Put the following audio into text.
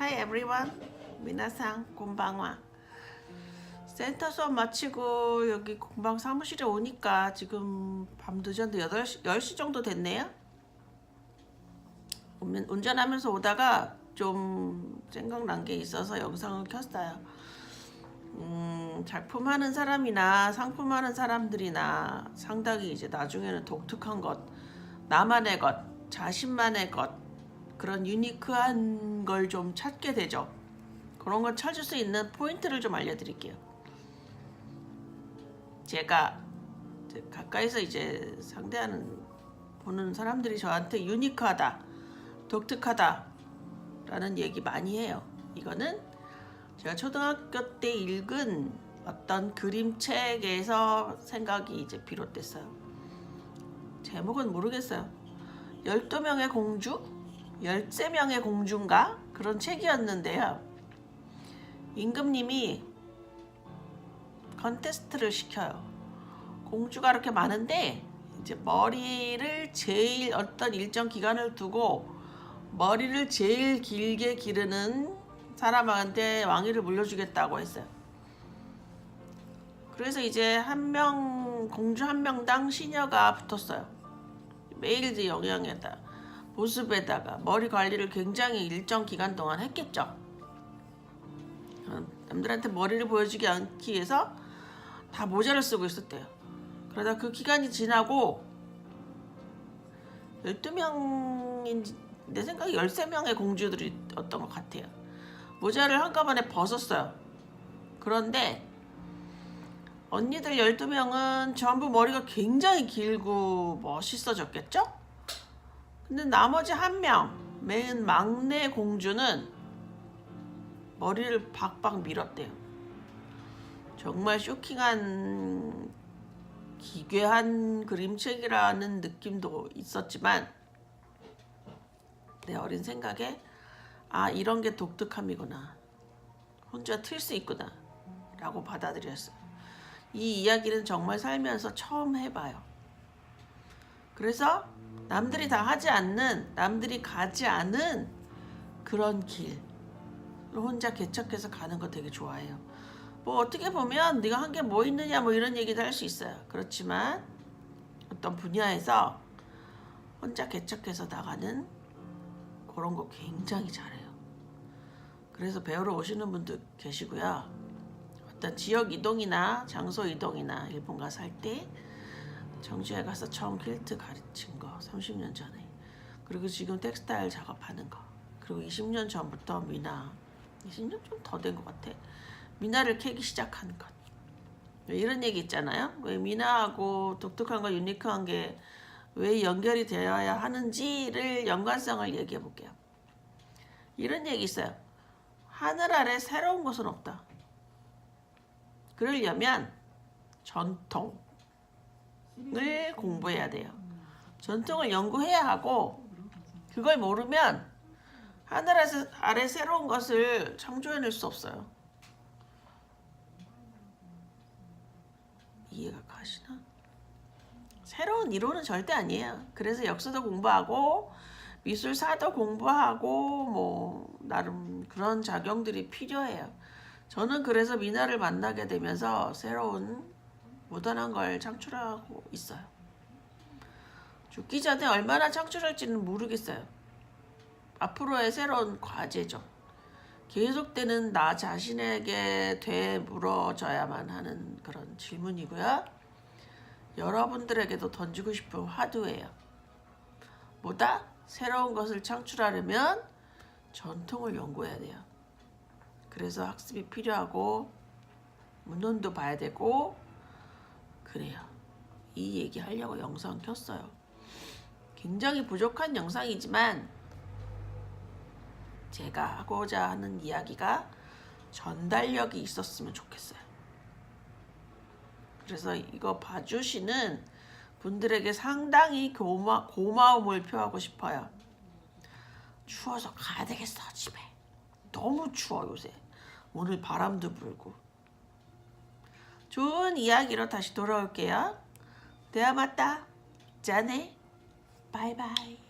Hi everyone. 미나상 곤방와. 센터 수업 마치고 여기 공방 사무실에 오니까 지금 밤 늦었는데 8시, 10시 정도 됐네요. 운전하면서 오다가 좀 생각난 게 있어서 영상을 켰어요. 음, 작품하는 사람이나 상품하는 사람들이나 상당히 이제 나중에는 독특한 것, 나만의 것, 자신만의 것, 그런 유니크한 걸 좀 찾게 되죠. 그런 걸 찾을 수 있는 포인트를 좀 알려드릴게요. 제가 가까이서 이제 상대하는 보는 사람들이 저한테 유니크하다, 독특하다라는 얘기 많이 해요. 이거는 제가 초등학교 때 읽은 어떤 그림책에서 생각이 이제 비롯됐어요. 제목은 모르겠어요. 12명의 공주? 13명의 공주인가? 그런 책이었는데요. 임금님이 컨테스트를 시켜요. 공주가 이렇게 많은데 이제 머리를 제일 어떤 일정 기간을 두고 머리를 제일 길게 기르는 사람한테 왕위를 물려주겠다고 했어요. 그래서 이제 한 명 공주 한 명당 시녀가 붙었어요. 매일 이제 영양에다 보습에다가 머리 관리를 굉장히 일정 기간 동안 했겠죠. 어, 남들한테 머리를 보여주지 않기 위해서 다 모자를 쓰고 있었대요. 그러다 그 기간이 지나고 12명인지 내 생각에 13명의 공주들이 어떤 것 같아요. 모자를 한꺼번에 벗었어요. 그런데 언니들 12명은 전부 머리가 굉장히 길고 멋있어졌겠죠? 근데 나머지 한 명, 맨 막내 공주는 머리를 박박 밀었대요. 정말 쇼킹한 기괴한 그림책이라는 느낌도 있었지만 내 어린 생각에 아 이런 게 독특함이구나. 혼자 틀 수 있구나. 라고 받아들였어요. 이 이야기는 정말 살면서 처음 해봐요 그래서 남들이 다 하지 않는 남들이 가지 않은 그런 길을 혼자 개척해서 가는 거 되게 좋아해요 뭐 어떻게 보면 네가 한 게 뭐 있느냐 뭐 이런 얘기도 할 수 있어요. 그렇지만 어떤 분야에서 혼자 개척해서 나가는 그런 거 굉장히 잘해요. 그래서 배우러 오시는 분도 계시고요. 어떤 지역 이동이나 장소 이동이나 일본 가서 할 때 정주에 가서 처음 퀼트 가르친 거 30년 전에 그리고 지금 텍스타일 작업하는 거 그리고 20년 전부터 미나 20년 좀 더 된 것 같아. 미나를 캐기 시작한 것. 왜 이런 얘기 있잖아요. 왜 미나하고 독특한 거, 유니크한 게 왜 연결이 되어야 하는지를 연관성을 얘기해 볼게요. 이런 얘기 있어요. 하늘 아래 새로운 것은 없다. 그러려면 전통 을 공부해야 돼요. 전통을 연구해야 하고 그걸 모르면 하늘 아래 새로운 것을 창조해낼 수 없어요. 이해가 가시나? 새로운 이론은 절대 아니에요. 그래서 역사도 공부하고 미술사도 공부하고 뭐 나름 그런 작용들이 필요해요. 저는 그래서 미나를 만나게 되면서 새로운 모던한 걸 창출하고 있어요. 죽기 전에 얼마나 창출할지는 모르겠어요. 앞으로의 새로운 과제죠. 계속되는 나 자신에게 되물어져야만 하는 그런 질문이고요. 여러분들에게도 던지고 싶은 화두예요. 뭐다? 새로운 것을 창출하려면 전통을 연구해야 돼요. 그래서 학습이 필요하고 문헌도 봐야 되고 그래요. 이 얘기 하려고 영상 켰어요. 굉장히 부족한 영상이지만 제가 하고자 하는 이야기가 전달력이 있었으면 좋겠어요. 그래서 이거 봐주시는 분들에게 상당히 고마, 고마움을 표하고 싶어요. 추워서 가야 되겠어, 집에. 너무 추워, 요새. 오늘 바람도 불고. 좋은 이야기로 다시 돌아올게요. 대화 맞다. 짠해. 바이바이.